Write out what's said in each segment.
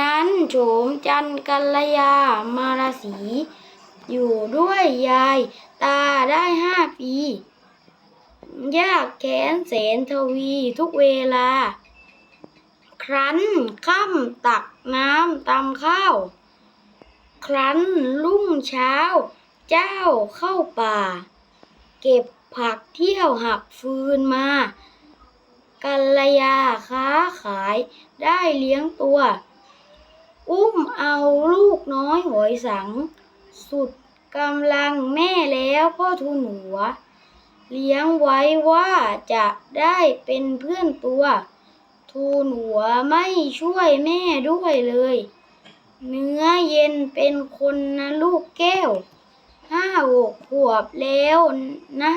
นั้นโฉมจันกัลยามาราศีอยู่ด้วยยายตาได้ห้าปี ยากแค้นแสนทวีทุกเวลา ครั้นค่ำตักน้ำตำข้าว ครั้นรุ่งเช้า เจ้าเข้าป่า เก็บผักเที่ยวหักฟืนมา กัลยาค้าขายได้เลี้ยงตัว อุ้มเอาลูกน้อยหอยสัง สุดกำลังแม่แล้วพ่อทูลหัว เลี้ยงไว้ว่าจะได้เป็นเพื่อนตัว ทูลหัวไม่ช่วยแม่ด้วยเลย เนื้อเย็นเป็นคนนะลูกแก้ว ห้าหกขวบแล้วนะ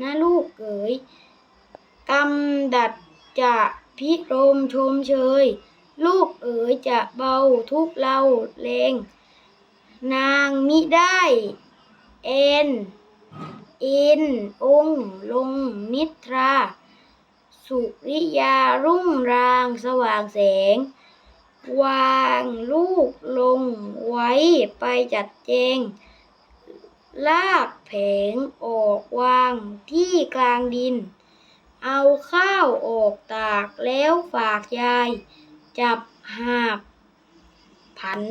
นะลูกเอ๋ยกำดัดจะพิรมชมเชย ลูกเอ๋ยจะเบาทุกเราเลง นางมิได้ เอ็น อิน องลงนิทรา สุริยารุ่งรางสว่างแสง วางลูกลงไว้ไปจัดแจง ลากแผงออกวางที่กลางดิน เอาข้าวออกตากแล้วฝากยาย จับหาบ ผัน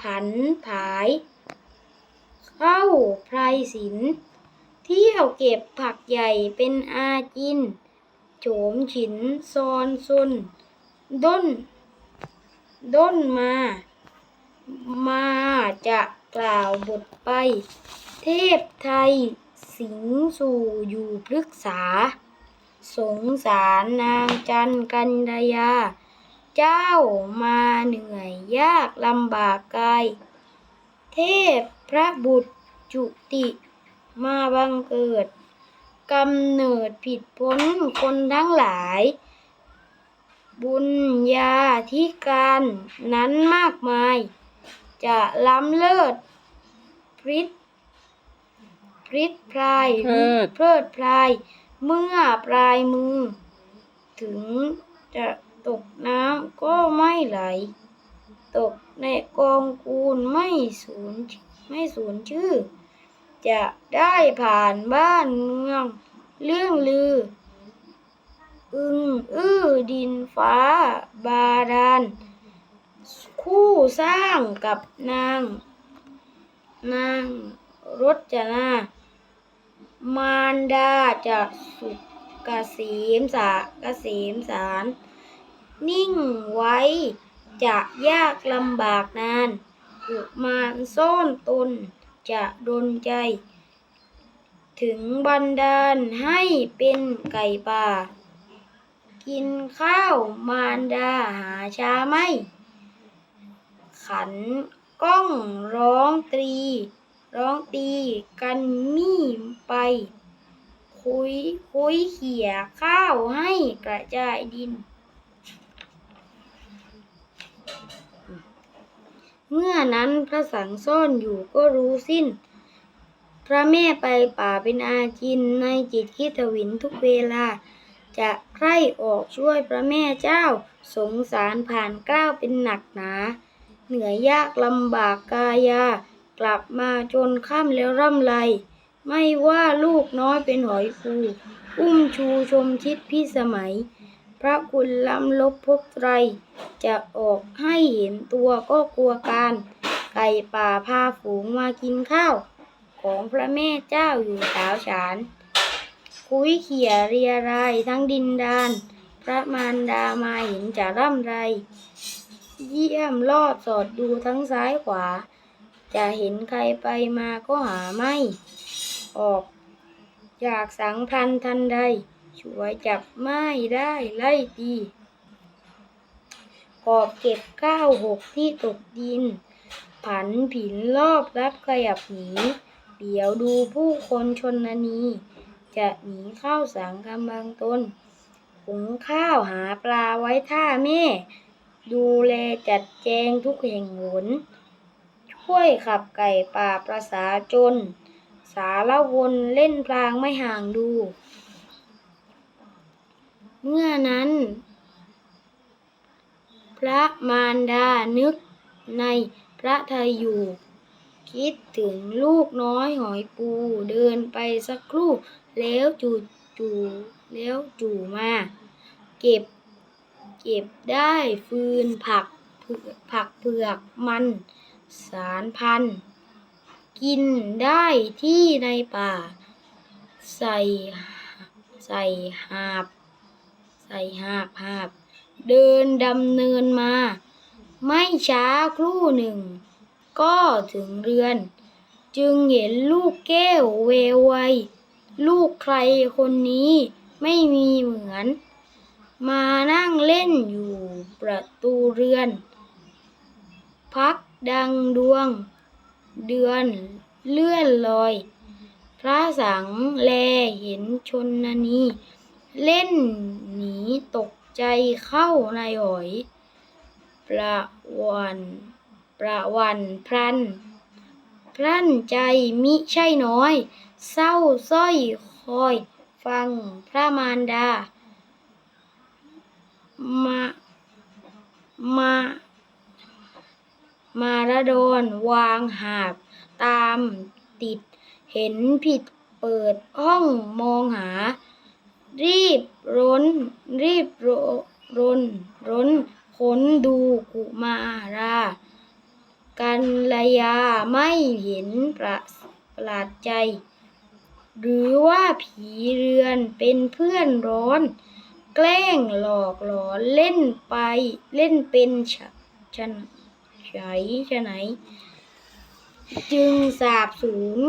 ผันผาย เข้าไพรศิลป์เที่ยวเก็บผักใหญ่เป็นอาจิน โฉมฉินซอนซุน ด้น ด้นมา มาจะกล่าวบทไป เทพไทย สิงสู่อยู่พฤกษา สงสารนางจันกัญญาเจ้ามาเหนื่อยยากลำบากกาย เทพพระบุตรจุติมาบังเกิดกำเนิดผิดพ้นคนทั้งหลาย บุญญาธิการนั้นมากมาย จะล้ำเลิศพริษพริษพรายเพิดเพลิดพราย เมื่อปลายมือ ถึงจะตกน้ำก็ไม่ไหล ตกในกองกูลไม่สูญไม่สูญชื่อ จะได้ผ่านบ้านเมือง เรื่องลือ อึงอื้อดินฟ้าบาดาลคู่สร้างกับนาง นางรจนา มารดาจะสุขเกษมสาเกษมสาร นิ่งไว้ จะยากลำบากนานอุมารซ่อนตน จะดนใจ ถึงบันดาลให้เป็นไก่ป่า กินข้าวมารดาหาชาไม่ ขันก้องร้องตรี ร้องตีกันมี่ไป คุยคุยเขี่ยข้าวให้กระจายดิน เมื่อนั้นพระสังซ่อนอยู่ก็รู้สิ้น พระแม่ไปป่าเป็นอาจินในจิตคิดวินทุกเวลา จะใคร่ออกช่วยพระแม่เจ้าสงสารผ่านกล้าวเป็นหนักหนา เหนื่อยยากลำบากกายา กลับมาจนค่ำแล้วร่ำไร ไม่ว่าลูกน้อยเป็นหอยฟูอุ้มชูชมชิดพิสมัย พระคุณล้ำลบพบไตร จะออกให้เห็นตัวก็กลัวการ ไก่ป่าพาฝูงมากินข้าว ของพระแม่เจ้าอยู่สาวฉาน คุยเขี่ยเรียรายทั้งดินดาน พระมารดามาเห็นจะร่ำไร เยี่ยมลอดสอดดูทั้งซ้ายขวา จะเห็นใครไปมาก็หาไม่ ออกจากสังพันธ์ทันใด ช่วยจับไม่ได้ไล่ตีขอบเก็บข้าวหกที่ตกดิน ผันผินรอบรับขยับหนี เดี๋ยวดูผู้คนชนนี จะหนีเข้าสังกำบังตนหุงข้าวหาปลาไว้ท่าแม่ ดูแลจัดแจงทุกแห่งหน ช่วยขับไก่ป่าประสาจน สารวนเล่นพลางไม่ห่างดู เมื่อนั้น พระมารดานึกในพระทัยอยู่ คิดถึงลูกน้อยหอยปูเดินไปสักครู่ แล้วจู่จู่แล้วจู่มา เก็บ เก็บได้ฟืนผักผักเผือกมัน สารพัน กินได้ที่ในป่า ใส่ใส่หาบ ใส่หาบหาบ เดินดำเนินมา ไม่ช้าครู่หนึ่ง ก็ถึงเรือน จึงเห็นลูกแก้วเววไวลูกใครคนนี้ไม่มีเหมือน มานั่งเล่นอยู่ประตูเรือน พัก ดังดวง เดือนเลื่อนลอย พระสังแลเห็นชนนี เล่นหนีตกใจเข้าในหอย ประวันประวันพรัน พรันใจมิใช่น้อย เศร้าสร้อยคอยฟังพระมารดา มา มา มาระโดนวางหาบตามติด เห็นผิดเปิดห้องมองหา รีบร้น รีบรรนร้นค้นดูกุมารา กันลยาไม่เห็นประประหลาดใจ หรือว่าผีเรือนเป็นเพื่อนร้อน แกล้งหลอกหลอนเล่นไปเล่นเป็นฉัน ไฉฉไหน จึงสาบสูญ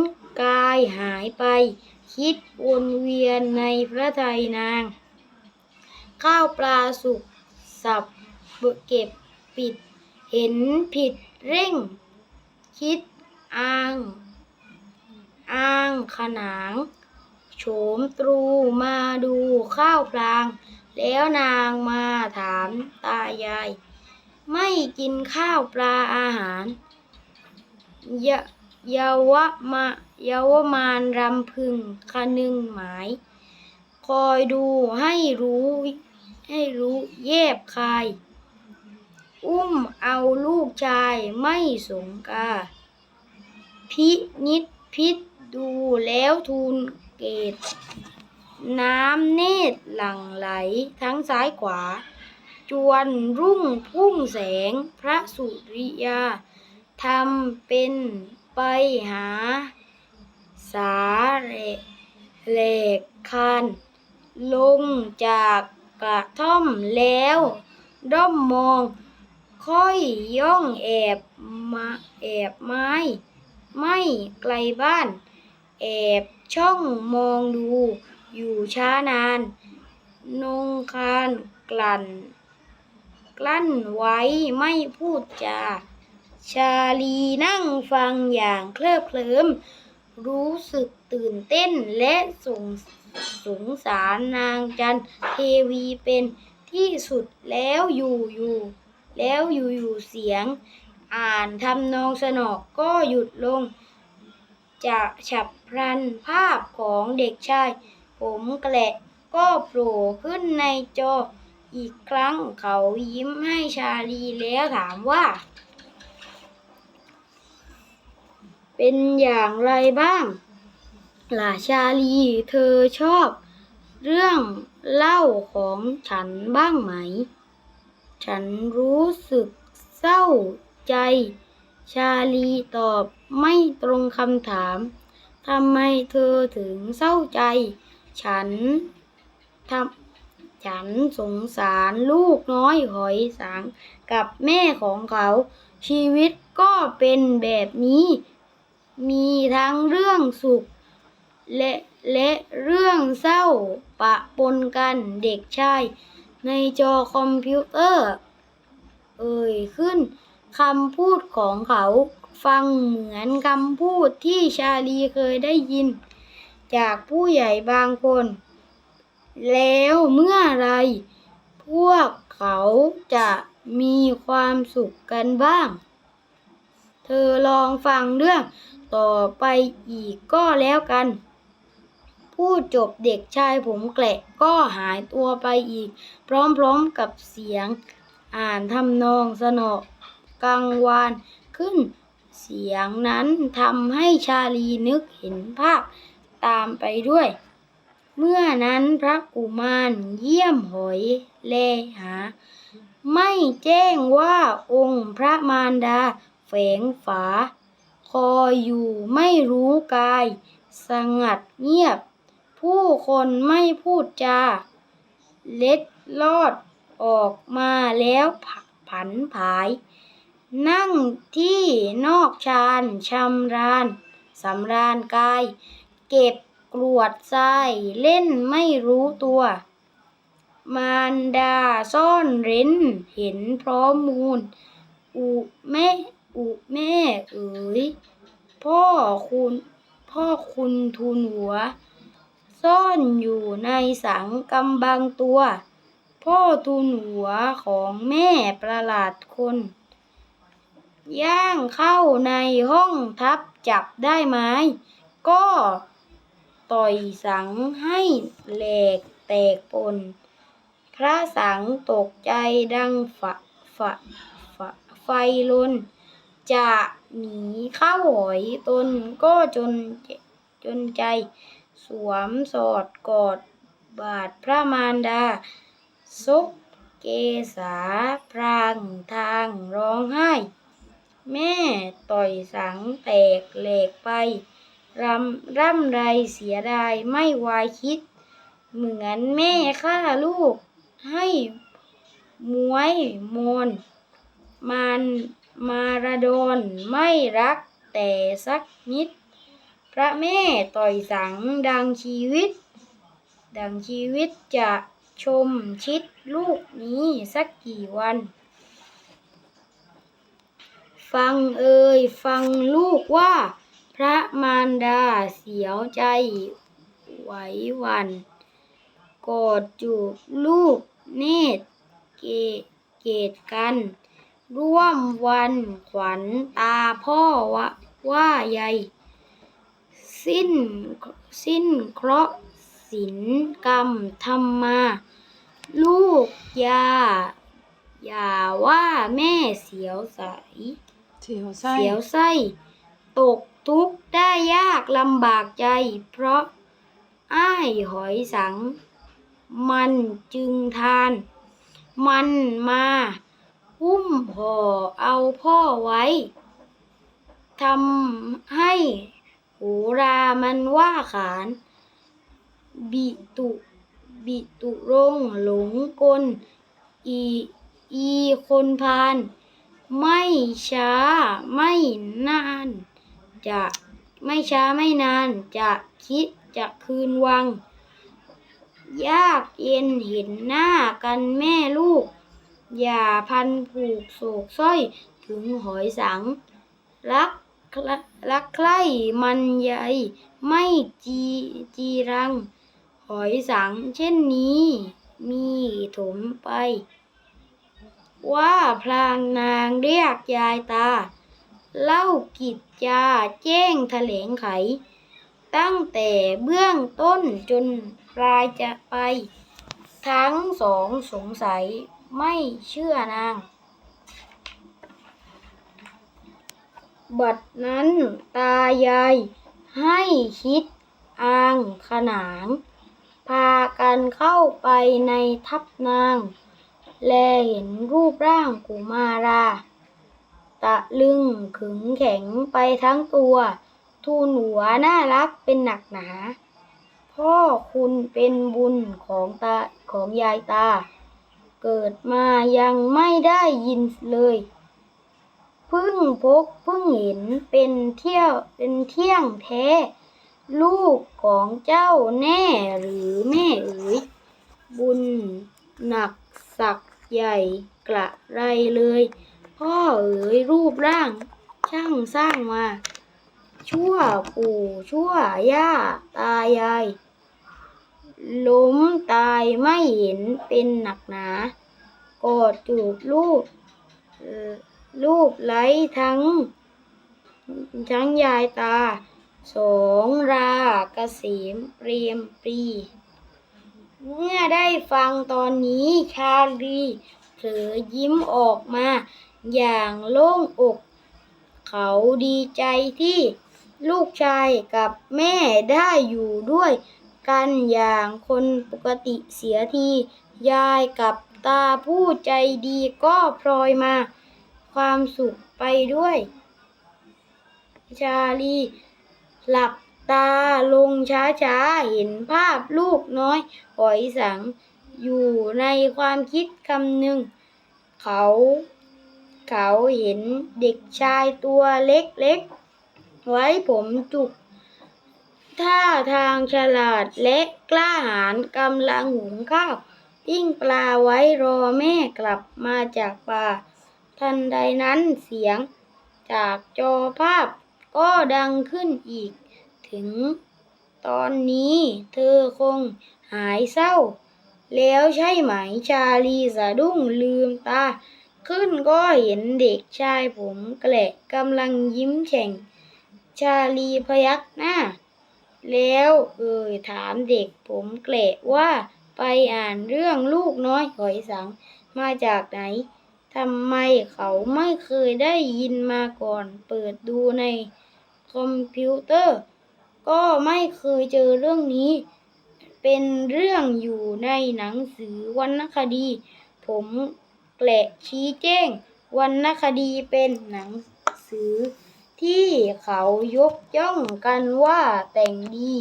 กายหายไป คิดวนเวียนในพระทัยนาง ข้าวปลาสุกสับเก็บปิด เห็นผิดเร่ง คิดอ้าง อ้างขนางโฉมตรูมาดูข้าวพลาง แล้วนางมาถามตายาย ไม่กินข้าวปลาอาหารเยาเยาวมาเยาวมานรำพึงคนึงหมาย คอยดูให้รู้ให้รู้แยบคาย อุ้มเอาลูกชายไม่สงกา พินิษพิษดูแล้วทูลเกต น้ำเนตรหลั่งไหลทั้งซ้ายขวา จวนรุ่งพุ่งแสงพระสุริยาทำเป็นไปหา สาเหลกคานลงจากกระท่อมแล้ว ด้อมมอง ค่อยย่องแอบมาแอบไม้ ไม่ไกลบ้าน แอบช่องมองดู อยู่ช้านาน นงคานกลั่น กลั้นไว้ไม่พูดจา ชาลีนั่งฟังอย่างเคลิบเคลิ้ม รู้สึกตื่นเต้นและสงสงสารนางจันเทวีเป็นที่สุดแล้วอยู่อยู่ แล้วอยู่อยู่เสียง อ่านทำนองสนอกก็หยุดลง จะฉับพลันภาพของเด็กชาย ผมแกละก็โผล่ขึ้นในจอ อีกครั้งเขายิ้มให้ชาลีแล้วถามว่า เป็นอย่างไรบ้างล่ะชาลีเธอชอบเรื่องเล่าของฉันบ้างไหม ฉันรู้สึกเศร้าใจ ชาลีตอบไม่ตรงคำถาม ทำไมเธอถึงเศร้าใจ ฉันทำ ฉันสงสารลูกน้อยหอยสังกับแม่ของเขา ชีวิตก็เป็นแบบนี้ มีทั้งเรื่องสุข และและเรื่องเศร้าปะปนกันเด็กชาย ในจอคอมพิวเตอร์ เอ่ยขึ้นคำพูดของเขาฟังเหมือนคำพูดที่ชาลีเคยได้ยิน จากผู้ใหญ่บางคน แล้วเมื่อไร พวกเขาจะมีความสุขกันบ้าง เธอลองฟังเรื่องต่อไปอีกก็แล้วกัน พูดจบเด็กชายผมแกละก็หายตัวไปอีก พร้อมๆกับเสียง อ่านทำนองสนอกังวานขึ้น เสียงนั้นทำให้ชาลีนึกเห็นภาพตามไปด้วย เมื่อนั้นพระกุมารเยี่ยมหอยแลหา ไม่แจ้งว่าองค์พระมารดาแฝงฝา คอยอยู่ไม่รู้กาย สงัดเงียบ ผู้คนไม่พูดจา เล็ดลอดออกมาแล้วผักผันผาย นั่งที่นอกชานชำราญสำราญกาย เก็บ กรวดทรายเล่นไม่รู้ตัว มารดาซ่อนเร้นเห็นพร้อมมูล อุแม่อุแม่เอ๋ยพ่อคุณพ่อคุณทูลหัว ซ่อนอยู่ในสังกำบังตัว พ่อทูลหัวของแม่ประหลาดคน ย่างเข้าในห้องทับจับได้ไหมก็ ต่อยสังให้แหลกแตกปน พระสังตกใจดังฝะฝะฝะไฟลนจะหนีเข้าหอยตนก็จนจนใจ สวมสอดกอดบาทพระมารดาซกเกษาพรางทางร้องไห้ แม่ต่อยสังแตกเหลกไป รำร่ำไรเสียดายไม่วายคิด เหมือนแม่ฆ่าลูก ให้มวยมนมันมาราดอนไม่รักแต่สักนิด พระแม่ต่อยสังดังชีวิต ดังชีวิตจะชมชิดลูกนี้สักกี่วัน ฟังเอ่ยฟังลูกว่า ระมารดาเสียวใจไหวหวันกอดจูบลูกเนตรเกเกตกัน ร่วมวันขวัญตาพ่อวะว่าใยสิ้นสิ้นเคราะห์สินกรรมทำมา ลูกยาอย่าว่าแม่เสียวใส เสียวไส้ เสียวไส้ ตก ทุกข์ได้ยากลำบากใจ เพราะอ้ายหอยสัง มันจึงทาน มันมาหุ้มห่อเอาพ่อไว้ทำให้โหรามันว่าขาน บิตุบิตุรงหลงกล อีอีคนพาลไม่ช้าไม่นาน จะไม่ช้าไม่นานจะคิดจะคืนวัง ยากเย็นเห็นหน้ากันแม่ลูก อย่าพันผูกโศกสร้อยถึงหอยสัง รักรักใคร่มันใยไม่จีจีรัง หอยสังเช่นนี้ มีถมไป ว่าพลางนางเรียกยายตา เล่ากิจจาแจ้งแถลงไข ตั้งแต่เบื้องต้นจนปลายจะไป ทั้งสองสงสัยไม่เชื่อนาง บัดนั้นตายายให้คิดอ่างขนาง พากันเข้าไปในทับนาง แลเห็นรูปร่างกุมารา ตะลึงขึงแข็งไปทั้งตัว ทูลหัวน่ารักเป็นหนักหนา พ่อคุณเป็นบุญของตาของยายตา เกิดมายังไม่ได้ยินเลยพึ่งพกพึ่งเห็นเป็นเที่ยวเป็นเที่ยงแท้ ลูกของเจ้าแน่หรือแม่เอ๋ยบุญหนักสักใหญ่กระไรเลย พ่อเอ๋ยรูปร่าง ช่างสร้างมา ชั่วปู่ชั่วย่าตายาย ล้มตายไม่เห็นเป็นหนักหนากอดจูบลูกเอ่อลูกไหลทั้ง ทั้งยายตา สองราเกษมเปรียมปรี เมื่อได้ฟังตอนนี้ชาลีเผลอยิ้มออกมา อย่างโล่งอก เขาดีใจที่ลูกชายกับแม่ได้อยู่ด้วยกันอย่างคนปกติเสียที ยายกับตาผู้ใจดีก็พลอยมา ความสุขไปด้วย ชาลี หลับตาลงช้าๆ เห็นภาพลูกน้อยหอยสัง อยู่ในความคิดคำหนึ่ง เขา เขาเห็นเด็กชายตัวเล็กๆ ไว้ผมจุก ท่าทางฉลาดและกล้าหาญกำลังหุงข้าวปิ้งปลาไว้รอแม่กลับมาจากป่า ทันใดนั้นเสียงจากจอภาพก็ดังขึ้นอีก ถึงตอนนี้เธอคงหายเศร้า แล้วใช่ไหมชาลีสะดุ้งลืมตา ขึ้นก็เห็นเด็กชายผมแกละกำลังยิ้มแฉ่ง ชาลีพยักหน้า แล้วเอ่ยถามเด็กผมแกละว่าไปอ่านเรื่องลูกน้อยหอยสังมาจากไหนทำไมเขาไม่เคยได้ยินมาก่อน เปิดดูในคอมพิวเตอร์ ก็ไม่เคยเจอเรื่องนี้ เป็นเรื่องอยู่ในหนังสือวรรณคดี ผม แกละชี้แจงวรรณคดีเป็นหนังสือ ที่เขายกย่องกันว่าแต่งดี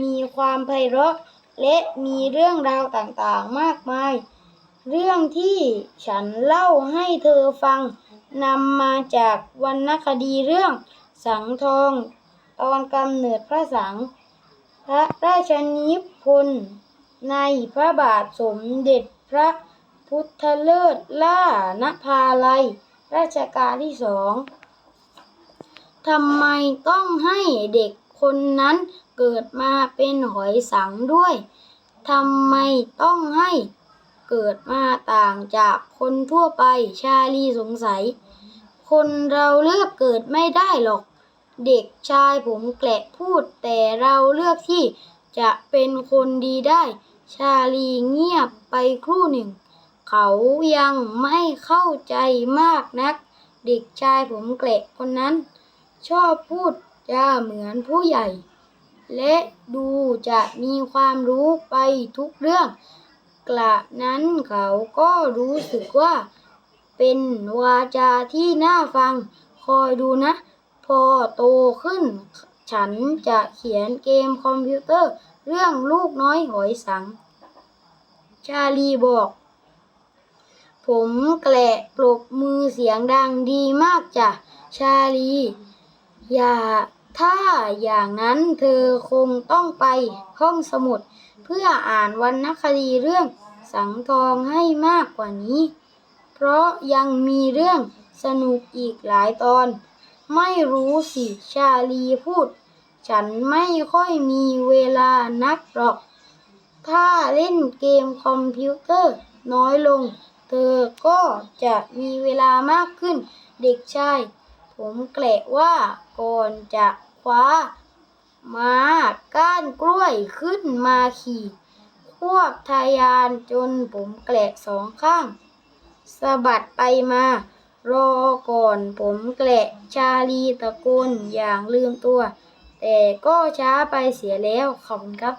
มีความไพเราะ และมีเรื่องราวต่างๆมากมาย เรื่องที่ฉันเล่าให้เธอฟังนำมาจากวรรณคดีเรื่องสังทอง ตอนกำเนิดพระสัง พระราชนิพนธ์ในพระบาทสมเด็จพระ พุทธเลิศล่านภาลัยรัชกาลที่สองทำไมต้องให้เด็กคนนั้นเกิดมาเป็นหอยสังด้วย ทำไมต้องให้เกิดมาต่างจากคนทั่วไปชาลีสงสัย คนเราเลือกเกิดไม่ได้หรอก เด็กชายผมแกละพูด แต่เราเลือกที่จะเป็นคนดีได้ ชาลีเงียบไปครู่หนึ่ง เขายังไม่เข้าใจมากนัก เด็กชายผมแกละคนนั้น ชอบพูดจาเหมือนผู้ใหญ่ และดูจะมีความรู้ไปทุกเรื่อง กระนั้นเขาก็รู้สึกว่า เป็นวาจาที่น่าฟัง คอยดูนะ พอโตขึ้น ฉันจะเขียนเกมคอมพิวเตอร์ เรื่องลูกน้อยหอยสัง ชาลีบอก ผมแกละปรบมือเสียงดังดีมากจ้ะชาลี อย่าถ้าอย่างนั้นเธอคงต้องไปห้องสมุด เพื่ออ่านวรรณคดีเรื่องสังทองให้มากกว่านี้ เพราะยังมีเรื่องสนุกอีกหลายตอน ไม่รู้สิชาลีพูด ฉันไม่ค่อยมีเวลานักหรอก ถ้าเล่นเกมคอมพิวเตอร์น้อยลง เธอก็จะมีเวลามากขึ้น เด็กชาย ผมแกละว่าก่อนจะคว้า มาก้านกล้วยขึ้นมาขี่ควบทะยานจนผมแกละสองข้างสะบัดไปมา รอก่อนผมแกละชาลีตะโกนอย่างลืมตัว แต่ก็ช้าไปเสียแล้วขอบคุณครับ